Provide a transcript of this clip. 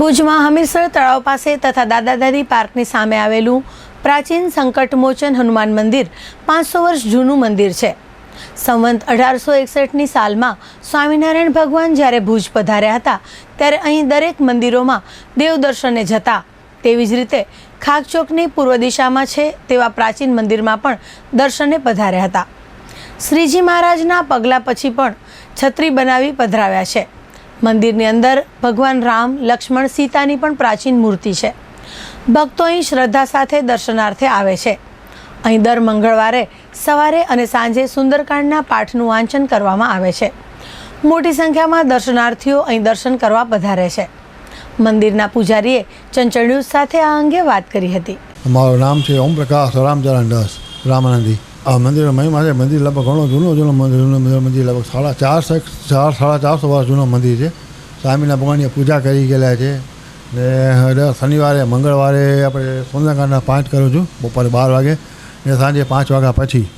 ભુજમાં હમીરસર તળાવ પાસે તથા દાદા દાદી પાર્કની સામે આવેલું પ્રાચીન સંકટમોચન હનુમાન મંદિર પાંચસો વર્ષ જૂનું મંદિર છે. સંવંત અઢારસો એકસઠની સાલમાં સ્વામિનારાયણ ભગવાન જ્યારે ભુજ પધાર્યા હતા, ત્યારે અહીં દરેક મંદિરોમાં દેવ દર્શને જતા. તેવી જ રીતે ખાગચોકની પૂર્વ દિશામાં છે તેવા પ્રાચીન મંદિરમાં પણ દર્શને પધાર્યા હતા. શ્રીજી મહારાજના પગલાં પછી પણ છત્રી બનાવી પધરાવ્યા છે. મંદિરની અંદર ભગવાન રામ, લક્ષ્મણ, સીતાની પણ પ્રાચીન મૂર્તિ છે. ભક્તો અહીં શ્રદ્ધા સાથે દર્શનાર્થે આવે છે. અહીં દર મંગળવારે સવારે અને સાંજે સુંદરકાંડના પાઠનું વાંચન કરવામાં આવે છે. મોટી સંખ્યામાં દર્શનાર્થીઓ અહીં દર્શન કરવા પધારે છે. મંદિરના પૂજારીએ ચંચળ ન્યૂઝ સાથે આ અંગે વાત કરી હતી. મારું નામ છે ઓમ પ્રકાશ રામચરણ દાસ, રામાનંદી. આ મંદિરનો મહિમા છે. મંદિર લગભગ ઘણો જૂનો જૂનો મંદિર જૂનો મંદિર લગભગ સાડા ચાર ચાર, સાડા ચારસો વર્ષ જૂનો મંદિર છે. સ્વામીના ભગવાનની પૂજા કરી ગયેલા છે. ને દર શનિવારે, મંગળવારે આપણે સુંદરકાંડના પાંચ કરું છું, બપોરે બાર વાગે ને સાંજે પાંચ વાગ્યા પછી.